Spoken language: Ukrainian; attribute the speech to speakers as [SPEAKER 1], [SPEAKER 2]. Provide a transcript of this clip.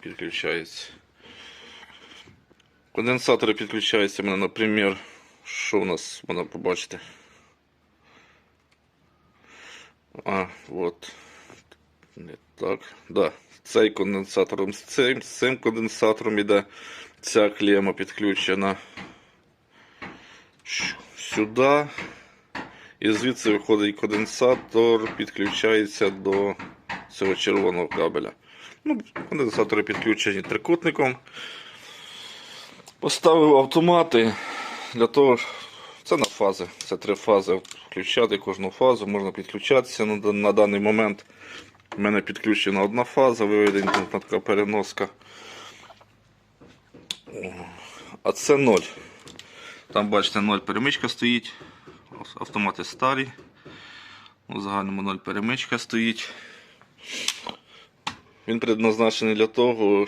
[SPEAKER 1] підключається. Конденсатори підключаються у мене, наприклад, що у нас можна побачити. А, от. Не так. Да. Цей конденсатором з цим, з цим конденсатором іде ця клема підключена сюди. І звідси виходить конденсатор, підключається до цього червоного кабеля. Ну, конденсатори підключені трикутником. Поставив автомати для того, це на фази, це три фази. Включати кожну фазу, можна підключатися на, на даний момент. У мене підключена одна фаза, виведена така переноска. А це ноль. Там бачите, ноль перемичка стоїть. Автомати старі. У загальному ноль перемичка стоїть. Він предназначений для того,